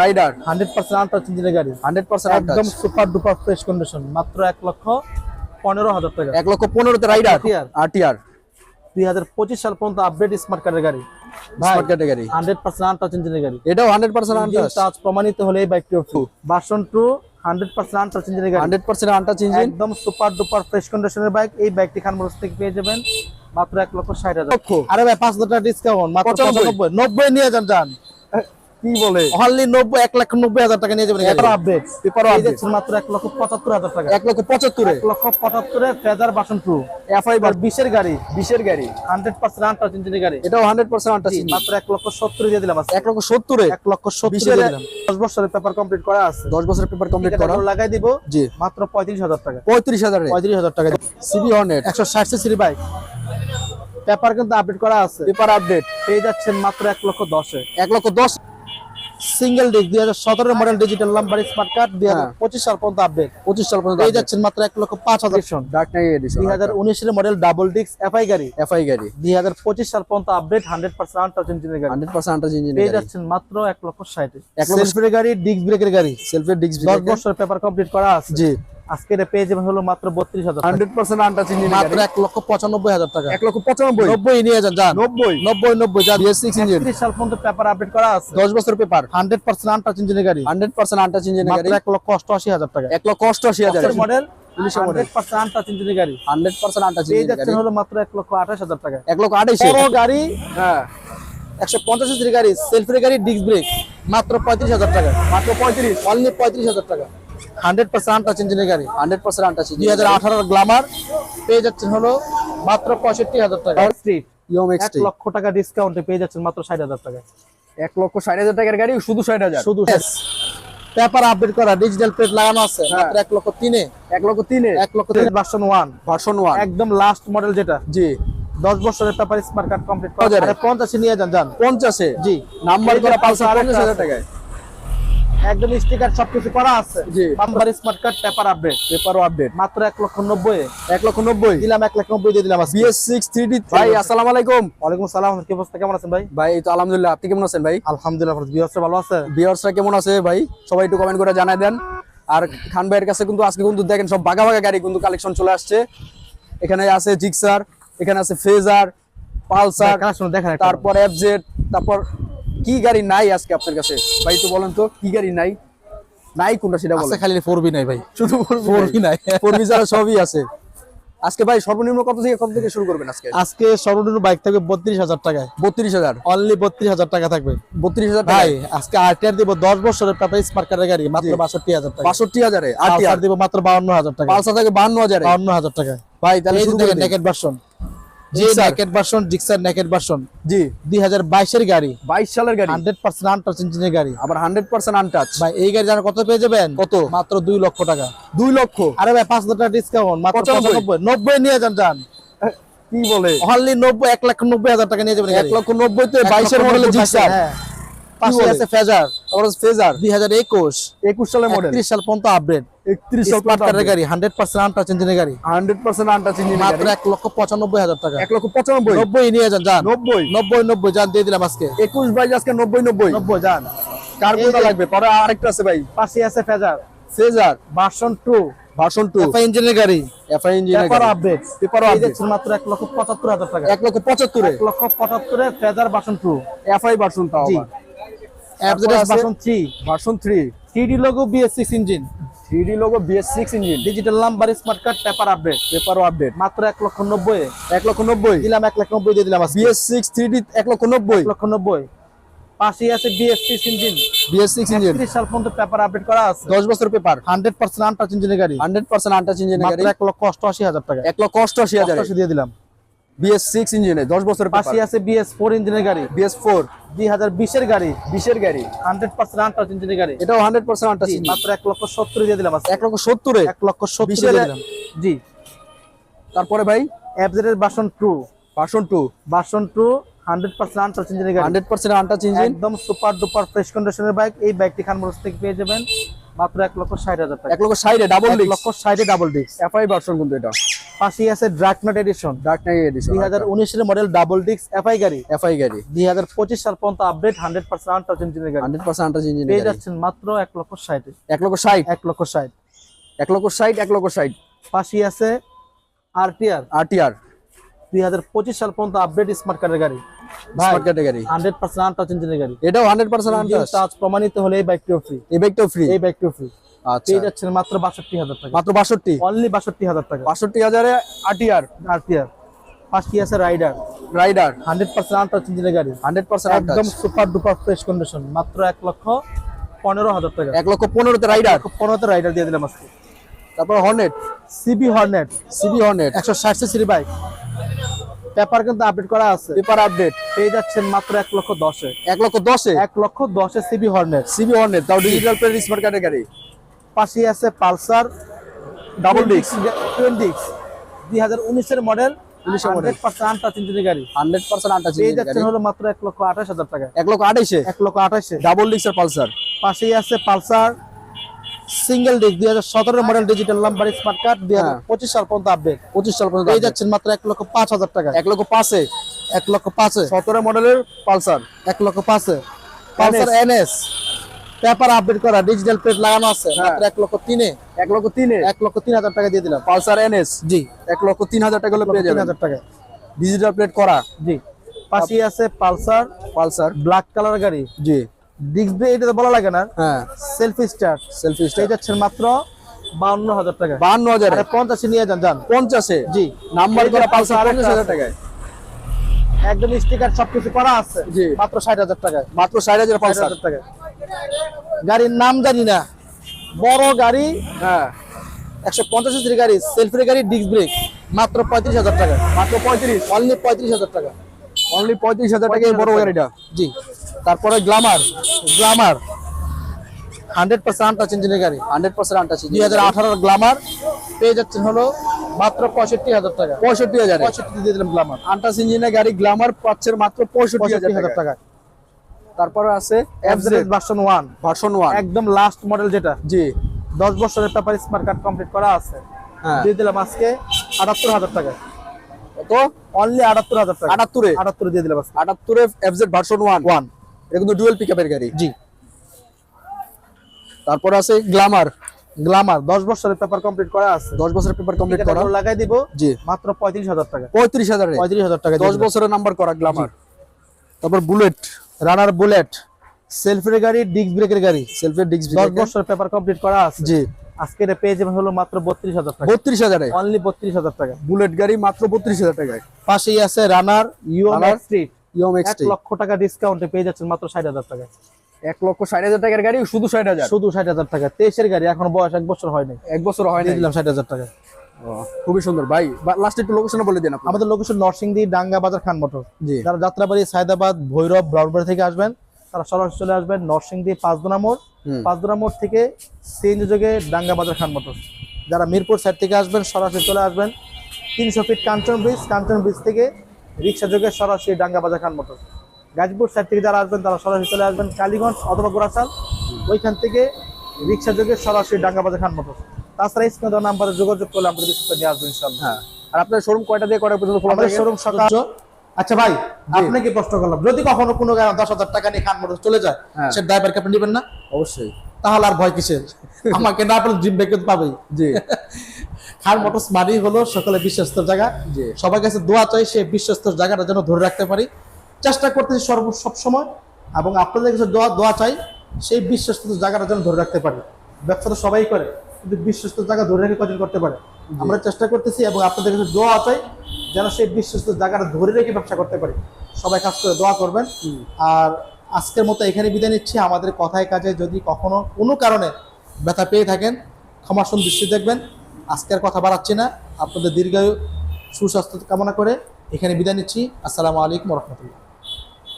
Rider hundred percent untouch ইঞ্জিনের গাড়ি। Hundred percent একদম সুপার ডুপার ফ্রেশ কন্ডিশন মাত্র এক লক্ষ পনেরো হাজার টাকা। এক লক্ষ পনেরোতে রাইডার RTR আরটিআর দুই হাজার পঁচিশ সাল পর্যন্ত আপডেট স্মার্ট কার্ডের গাড়ি। স্মার্ট আন্টাচ ইঞ্জিনের গাড়ি। এটাও হান্ড্রেড পার্সেন্ট আনটাচ টাচ প্রমাণিত হলে এই বাইকটি two version two hundred percent untouch ইঞ্জিনের গাড়ি। হান্ড্রেড পার্সেন্ট আনটাচ ইঞ্জিন একদম সুপার ডুপার ফ্রেশ কন্ডিশনের বাইক এই বাইকটি খান মোটরস থেকে পেয়ে যাবেন মাত্র এক লক্ষ ষাট হাজার। লক্ষ। আরে ভাই পাঁচ হাজার টাকা ডিসকাউন্ট মাত্র পঁচানব্বই। পঁচানব্বই। নব্বই নিয়ে যান যান। কি বলে? অনলি লাখ নব্বই হাজার টাকা নিয়ে যাবেন পেপার আপডেট পেপারও এই মাত্র লক্ষ পঁচাত্তর হাজার টাকা। এক লক্ষ পঁচাত্তরে? এক লক্ষ পঁচাত্তরে ফেজার বাসন এফআই গাড়ি। গাড়ি। আন্টাচ ইঞ্জিনের গাড়ি। এটাও আনটাচ মাত্র লক্ষ সত্তর দিয়ে দিলাম লক্ষ লক্ষ সত্তর বিশের- দিয়ে দিলাম। দশ বছরের পেপার কমপ্লিট করা আছে। দশ বছরের পেপার কমপ্লিট করা। লাগাই দিব। জি। মাত্র পঁয়ত্রিশ হাজার টাকা। পঁয়ত্রিশ হাজারে পঁয়ত্রিশ হাজার টাকা। সিবি হর্নেট একশো ষাট সিসির বাইক পেপার কিন্তু আপডেট করা আছে। পেপার আপডেট পেয়ে যাচ্ছেন মাত্র এক লক্ষ দশে। এক লক্ষ দশ সিঙ্গেল ডিস্ক দুই হাজার সতেরো model digital number smart card দুই হাজার। পঁচিশ সাল পর্যন্ত আপডেট পঁচিশ সাল পর্যন্ত পেয়ে যাচ্ছেন মাত্র এক লক্ষ পাঁচ হাজার। ডার্ক দুই হাজার উনিশের মডেল ডাবল ডিস্ক এফআই গাড়ি। এফআই গাড়ি। দুই হাজার পঁচিশ সাল পর্যন্ত আপডেট হান্ড্রেড পার্সেন্ট আন্টাচ ইঞ্জিনের গাড়ি। হান্ড্রেড পার্সেন্ট আনটাচ ইঞ্জিন পেয়ে যাচ্ছেন মাত্র এক লক্ষ ষাট। এক লক্ষ- গাড়ি ডিস্ক ব্রেকের গাড়ি। সেলফের ডিস্ক দশ বছর পেপার কমপ্লিট করা আছে। জি। আজকে এটা পেয়ে যাবেন হলো মাত্র বত্রিশ হাজার। হান্ড্রেড পার্সেন্ট আনটাচ ইঞ্জিন মাত্র এক লক্ষ পঁচানব্বই হাজার টাকা। এক লক্ষ পঁচানব্বই? নব্বই নিয়ে যান যান। নব্বই? নব্বই নব্বই যান। বিএস সিক্স ইঞ্জিন সাল পর্যন্ত পেপার আপডেট করা আছে। দশ বছর পেপার হান্ড্রেড পার্সেন্ট আনটাচ ইঞ্জিনের গাড়ি। হান্ড্রেড পার্সেন্ট আনটাচ ইঞ্জিন গাড়ি। এক লক্ষ অষ্টআশি হাজার টাকা। এক লক্ষ অষ্টআশি হাজার। মডেল উনিশের হান্ড্রেড পার্সেন্ট আনটাচ ইঞ্জিনের গাড়ি। হান্ড্রেড পার্সেন্ট আনটাচ পেয়ে গাড়ি। হলো মাত্র এক লক্ষ আঠাশ হাজার টাকা। এক লক্ষ আঠাইশ? বড় গাড়ি। হ্যাঁ। একশো পঞ্চাশ সিসির গাড়ি সেলফের গাড়ি ডিস্ক ব্রেক মাত্র পঁয়ত্রিশ হাজার টাকা। মাত্র পঁয়ত্রিশ? অনলি পঁয়ত্রিশ হাজার টাকা। হান্ড্রেড পার্সেন্ট আনটাচ ইঞ্জিনের গাড়ি। হান্ড্রেড পার্সেন্ট আনটাচ দুই হাজার আঠারোর গ্লামার পেয়ে যাচ্ছেন হলো মাত্র পঁয়ষট্টি হাজার টাকা। স্ট্রিট এক লক্ষ টাকা ডিসকাউন্টে পেয়ে যাচ্ছেন মাত্র ষাট হাজার টাকা এক লক্ষ ষাট হাজার টাকার গাড়ি শুধু ষাট হাজার? শুধু পেপার আপডেট করা ডিজিটাল প্লেট লাগানো আছে হ্যাঁ। মাত্র এক লক্ষ তিনে। এক লক্ষ তিনে। এক লক্ষ তিন। ভার্সন ওয়ান ভার্সন ওয়ান একদম লাস্ট মডেল যেটা। জি। দশ বছরের পেপার স্মার্ট কার্ড কমপ্লিট করা। আরে পঞ্চাশে নিয়ে যান যান। পঞ্চাশে? জি। নাম্বার করা পালসার আরেকটা পঞ্চাশ হাজার টাকায়। একদম স্টিকার সবকিছু করা আছে। জি। Number smart card paper update পেপারও update মাত্র এক লক্ষ নব্বই। এক লক্ষ নব্বই? দিলাম এক লক্ষ নব্বই দিয়ে দিলাম আজকে। বিএস সিক্স থ্রি ডি ভাই আসসালামু আলাইকুম। ওয়ালাইকুম সালাম। কি অবস্থা? কেমন আছেন ভাই? ভাই এই তো আলহামদুলিল্লাহ। আপনি কেমন আছেন ভাই? আলহামদুলিল্লাহ বিয়সে ভালো আছে? ভিউয়ার্সরা কেমন আছে ভাই? সবাই একটু কমেন্ট করে জানাই দেন। আর খান ভাইয়ের কাছে কিন্তু আজকে কিন্তু দেখেন সব বাঘা বাঘা গাড়ি কিন্তু কালেকশন চলে আসছে। এখানে আছে জিক্সার এখানে আছে ফেজার পালসার দেখেন তারপর এফজেড তারপর কি গাড়ি নাই আজকে আপনার কাছে? ভাই তো বলেন তো কি গাড়ি নাই? নাই কোনটা সেটা আছে বলেন। খালি ফোর বি নাই ভাই। শুধু ফোর বি নাই। ফোর যারা সবই আছে। আজকে ভাই সর্বনিম্ন কত থেকে কত থেকে শুরু করবেন আজকে? আজকে সর্বনিম্ন বাইক থাকবে বত্রিশ হাজার টাকায়। বত্রিশ হাজার? অনলি বত্রিশ হাজার টাকা থাকবে। বত্রিশ হাজার ভাই আজকে আরটিআর দিব দশ বছরের পেপার স্মার্ট কার্ডের গাড়ি মাত্র বাষট্টি হাজার টাকা। বাষট্টি হাজারে আর পালসার দিব মাত্র বাউন্ন হাজার টাকা। পালসার থাকে বাহান্ন হাজারে। বাউন্ন হাজার টাকা ভাই তাহলে শুরু করে দিন। Version Gixxer. Naked version Gixxer naked version জি। দুই হাজার বাইশের গাড়ি। বাইশ সালের গাড়ি। হান্ড্রেড পার্সেন্ট আনটাচ ইঞ্জিনের গাড়ি। আবার হান্ড্রেড পার্সেন্ট আনটাচ ভাই এই গাড়ি জানা কত পেয়ে যাবেন? কত? মাত্র দুই লক্ষ টাকা। দুই লক্ষ? আরে ভাই পাঁচ হাজার টাকা ডিসকাউন্ট মাত্র পঁচানব্বই। পঁচানব্বই। নব্বই নিয়ে যান যান। কি বলে? অনলি নব্বই এক লাখ নব্বই হাজার টাকা নিয়ে যাবেন এক লক্ষ নব্বই তে বাইশের মডেলের জিক্সার হ্যাঁ। পাশে আছে ফেজার তারপর ফেজার। সালের মডেল সাল পর্যন্ত আপডেট একত্রিশ স্মার্ট কার্ডের গাড়ি হান্ড্রেড পার্সেন্ট আনটাচ ইঞ্জিনের গাড়ি। হান্ড্রেড পার্সেন্ট আনটাচ ইঞ্জিন মাত্র এক লক্ষ পঁচানব্বই হাজার টাকা। এক লক্ষ পঁচানব্বই। নব্বই নিয়ে যান দিয়ে দিলাম আজকে। একুশ বাইশ আজকে নব্বই নব্বই। নব্বই যান। কার এই কোনটা যে- লাগবে? পরে আরেকটা আছে ভাই। পাশে আছে Fazer. Fazer. Version two version two FI ইঞ্জিনের গাড়ি। এফআই ইঞ্জিন পেপার আপডেট পেপারও এই আপডেট মাত্র এক লক্ষ পঁচাত্তর হাজার টাকা। এক লক্ষ পঁচাত্তরে। এক লক্ষ পঁচাত্তরে Fazer version two FI version তাও জি। অ্যাপজেডাস version three version three three logo BS engine three logo BS engine digital number smart card paper update update মাত্র এক লক্ষ নব্বই। এক লক্ষ নব্বই। দিলাম এক লাখ নব্বই দিয়ে দিলাম লক্ষ লক্ষ আছে ইঞ্জিন ইঞ্জিন সাল পর্যন্ত পেপার আপডেট করা আছে। দশ বছর পেপার আনটাচ ইঞ্জিনের গাড়ি। আনটাচ গাড়ি। মাত্র লক্ষ টাকা। লক্ষ দিয়ে দিলাম। বিএস সিক্স ইঞ্জিনে দশ বছর পাশে আছে বিএস ফোর ইঞ্জিনের গাড়ি। বিএস ফোর দুই হাজার বিশের গাড়ি বিশের গাড়ি। হান্ড্রেড পার্সেন্ট আনটাচ ইঞ্জিনের গাড়ি। এটাও হান্ড্রেড পার্সেন্ট আনটাচ মাত্র এক লক্ষ সত্তর দিয়ে দিলাম এক লক্ষ সত্তরে? এক লক্ষ সত্তর দিলাম। জি। তারপরে ভাই? Version two version two version two hundred percent untouch ইঞ্জিনের গাড়ি। হান্ড্রেড পার্সেন্ট আনটাচ ইঞ্জিন একদম সুপার ডুপার ফ্রেশ কন্ডিশনের বাইক এই বাইকটি খান মোটরস থেকে পেয়ে যাবেন। মাত্র এক লক্ষ ষাট হাজার টাকা। এক লক্ষ ষাটে ডাবল এক ডিস্ক লক্ষ ষাটে ডাবল ডিস্ক এফআই ভার্সন কিন্তু এটা। পাশেই আছে ড্রাকনাট এডিশন ডার্ক নাইট এডিশন দুই হাজার উনিশের মডেল ডাবল ডিক্স এফআই গাড়ি। এফআই গাড়ি। দুই হাজার পঁচিশ সাল পর্যন্ত আপডেট হান্ড্রেড পার্সেন্ট ইঞ্জিনের গাড়ি। হান্ড্রেড পার্সেন্ট আন্টাচ ইঞ্জিন পেয়ে যাচ্ছেন মাত্র এক লক্ষ ষাটে এক লক্ষ ষাট। এক লক্ষ ষাট। এক লক্ষ ষাট এক লক্ষ ষাট। পাশেই আছে আরটিআর আরটিআর দুই হাজার পঁচিশ সাল পর্যন্ত আপডেট স্মার্ট কার্ডের গাড়ি। Smart category hundred percent untouch ইঞ্জিনের গাড়ি। এটাও হান্ড্রেড পার্সেন্ট আন্টাচ টাচ প্রমাণিত হলে এই বাইকটিও ফ্রি এই ব্যাগটাও ফ্রি এই বাইকটিও ফ্রি আচ্ছা। পেয়ে যাচ্ছেন মাত্র টাকা। মাত্র বাষট্টি? অনলি বাষট্টি হাজার টাকা। বাষট্টি হাজারে আরটিআর আরটিআর পাশে আছে rider rider hundred percent untouch ইঞ্জিনের গাড়ি। হান্ড্রেড পার্সেন্ট একদম সুপার ডুপার ফ্রেশ কন্ডিশন মাত্র এক লক্ষ পনেরো হাজার টাকা। এক লক্ষ পনেরোতে রাইডার পনেরোতে রাইডার দিয়ে দিলাম আজকে। তারপর Hornet CB Hornet CB Hornet একশো ষাট সিসির বাইক পেপার কিন্তু আপডেট করা আছে। Paper update. পেয়ে যাচ্ছেন মাত্র এক লক্ষ দশে। এক লক্ষ দশে? এক লক্ষ দশে সিবি হর্নেট সিবি হর্নেট তাও ডিজিটাল প্লেট স্মার্ট ক্যাটাগরি পাশে আছে পালসার। ডাবল ডিস্ক টোয়েন্টি দুই হাজার উনিশের মডেল 19 এর model। হান্ড্রেড পার্সেন্ট আনটাচ ইঞ্জিনের গাড়ি। হান্ড্রেড পার্সেন্ট হলো মাত্র এক লক্ষ আঠাশ হাজার টাকা। এক লক্ষ আঠাইশে এক লক্ষ আঠাশে। ডাবল ডিস্কের পালসার। পাশেই আছে পালসার। সিঙ্গেল ডিস্ক দুই হাজার সতেরো model digital number smart card দুই হাজার পঁচিশ সাল পর্যন্ত আপডেট পঁচিশ সাল পর্যন্ত পেয়ে যাচ্ছেন মাত্র এক লক্ষ পাঁচ হাজার টাকা এক লক্ষ পাঁচে। এক লক্ষ পাঁচে। সতেরো মডেলের পালসার। এক লক্ষ পাঁচে। পালসার এনএস পেপার আপডেট করা ডিজিটাল প্লেট লাগানো আছে। হ্যাঁ। মাত্র এক লক্ষ তিনে। এক লক্ষ তিনে। এক লক্ষ তিন হাজার টাকা দিয়ে দিলাম। পালসার এনএস জি। এক লক্ষ তিন হাজার টাকা হলে পেয়ে তিন যাবেন। হাজার টাকা ডিজিটাল প্লেট করা। জি। পাশেই আছে পালসার। পালসার। ব্ল্যাক কালার গাড়ি। জি। ডিস্ক এটা তো বলা লাগে না। হ্যাঁ। সেলফি স্টার্ট সেলফি পেয়ে যাচ্ছেন মাত্র বাউন্ন হাজার টাকা। বাহান্ন হাজার পঞ্চাশে নিয়ে যান যান। পঞ্চাশে? জি। নাম্বার করা পালসার আরেকটা পঞ্চাশ হাজার টাকায়। একদম স্টিকার সবকিছু করা আছে। জি। মাত্র ষাট হাজার টাকা মাত্র ষাট হাজার গাড়ির নাম জানি না। বড় গাড়ি। হ্যাঁ। একশো পঞ্চাশ সিসির গাড়ি সেলফি গাড়ি ডিস্ক ব্রেক। মাত্র পঁয়ত্রিশ হাজার টাকা মাত্র পঁয়ত্রিশ। অনলি পঁয়ত্রিশ হাজার টাকা। অনলি পঁয়ত্রিশ হাজার টাকা এই বড় গাড়িটা। জি। তারপরে Glamour Glamour hundred percent untouch ইঞ্জিনের গাড়ি। হান্ড্রেড পার্সেন্ট আনটাচ দুই হাজার আঠারোর গ্লামার পেয়ে যাচ্ছেন হলো মাত্র পঁয়ষট্টি হাজার টাকা। পঁয়ষট্টি হাজার। পঁয়ষট্টি দিয়ে দিলাম গ্লামার। আন্টাস ইঞ্জিনের গাড়ি গ্লামার পাচ্ছে মাত্র পঁয়ষট্টি হাজার টাকা তারপরে আছে FZ version one version one একদম লাস্ট মডেল যেটা। জি। দশ বছরের পেপার স্মার্ট কার্ড কমপ্লিট করা আছে। হ্যাঁ। দিয়ে দিলাম আজকে আটাত্তর হাজার টাকা। কত? অনলি আটাত্তর হাজার টাকা। আটাত্তরে? আটাত্তর দিয়ে দিলাম আটাত্তরে এফজেড ভার্সন ওয়ান ওয়ান এটা কিন্তু ডুয়েল পিকআপের গাড়ি। জি। তারপরে আছে গ্লামার গ্লামার দশ বছরের পেপার কমপ্লিট করা আছে। দশ বছরের পেপার কমপ্লিট করা। লাগাই দিব জি। মাত্র পঁয়ত্রিশ হাজার টাকা। পঁয়ত্রিশ হাজারে পঁয়ত্রিশ হাজার টাকা দশ বছরের নাম্বার করা গ্লামার তারপর বুলেট রানার বুলেট সেলফের গাড়ি ডিস্ক ব্রেকের গাড়ি। সেলফের ডিস্ক দশ বছরের পেপার কমপ্লিট করা আছে। জি। আজকে এটা পেয়ে যাবেন হলো মাত্র বত্রিশ হাজার টাকা। বত্রিশ হাজারে অনলি বত্রিশ হাজার টাকা। বুলেট গাড়ি মাত্র বত্রিশ হাজার টাকায়। পাশেই আছে রানার ইউ স্ট্রিট ইয়ম এক এক্সটি লক্ষ টাকা ডিসকাউন্টে পেয়ে যাচ্ছেন মাত্র ষাট হাজার টাকা এক লক্ষ ষাট হাজার টাকার গাড়ি শুধু ষাট হাজার? শুধু ষাট হাজার টাকা। তেইশের গাড়ি এখন বয়স এক বছর হয়নি এক বছর হয় না দিলাম ষাট হাজার টাকা। খুবই সুন্দর। ভাই লাস্ট একটু লোকেশন বলে দিন আপনি আমাদের লোকেশন নরসিংদী ডাঙ্গা বাজার খান মোটর। যারা যাত্রাবাড়ি সায়দাবাদ ভৈরব ব্রাউনবাড়ি থেকে আসবেন তারা সরাসরি চলে আসবেন নরসিংদী পাঁচদোনা মোড়। পাঁচদোনা মোড় থেকে সিএনজি যোগে ডাঙ্গা বাজার খান মোটর। যারা মিরপুর সাইড থেকে আসবেন সরাসরি চলে আসবেন। তিনশো feet Kanchan bridge Kanchan bridge থেকে রিক্সা যোগে সরাসরি ডাঙ্গা বাজার খান মোটর। গাজীপুর সাইড থেকে যারা আসবেন তারা সরাসরি চলে আসবেন কালীগঞ্জ অথবা গোড়াচাল ওইখান থেকে রিক্সা যোগে সরাসরি ডাঙ্গা বাজার খান মোটর। তাছাড়া স্ক্রিনে দেওয়া নাম্বারে যোগাযোগ করলে আমরা বিস্তারিত নিয়ে আসব ইনশাল্লাহ হ্যাঁ। আর আপনার শোরুম কয়টা দিয়ে কয়টা পর্যন্ত খোলা শোরুম সকাল আচ্ছা ভাই আপনি কি প্রশ্ন করলাম? যদি কখনো কোনো দশ হাজার টাকা নিয়ে খান মোটর চলে যায় হ্যাঁ। সে ড্রাইভারকে আপনি নেবেন না? অবশ্যই। তাহলে আর ভয় কিসের? আমাকে না পেলে জিম ব্যাগ পাবেই। জি। খান মোটরস মানি হলো সকলে বিশ্বস্ত জায়গা। সবার কাছে দোয়া চাই সে বিশ্বস্ত জায়গাটা যেন ধরে রাখতে পারি। চেষ্টা করতেছি সর্ব সবসময় এবং আপনাদের কাছে দোয়া দোয়া চাই সেই বিশ্বস্ত জায়গাটা যেন ধরে রাখতে পারি। ব্যবসা তো সবাই করে কিন্তু বিশ্বস্ত জায়গা ধরে রেখে কদিন করতে পারে। আমরা চেষ্টা করতেছি এবং আপনাদের কাছে দোয়া চাই যেন সেই বিশ্বস্ত জায়গাটা ধরে রেখে ব্যবসা করতে পারি। সবাই কাজ করে দোয়া করবেন। আর আজকের মতো এখানে বিদায় নিচ্ছি। আমাদের কথায় কাজে যদি কখনো কোনো কারণে ব্যথা পেয়ে থাকেন ক্ষমাসন দৃষ্টি দেখবেন। আজকের কথা বাড়াচ্ছি না। আপনাদের দীর্ঘায়ু সুস্বাস্থ্য কামনা করে এখানে বিদায় নিচ্ছি। আসসালামু আলাইকুম রহমতুল্লাহ।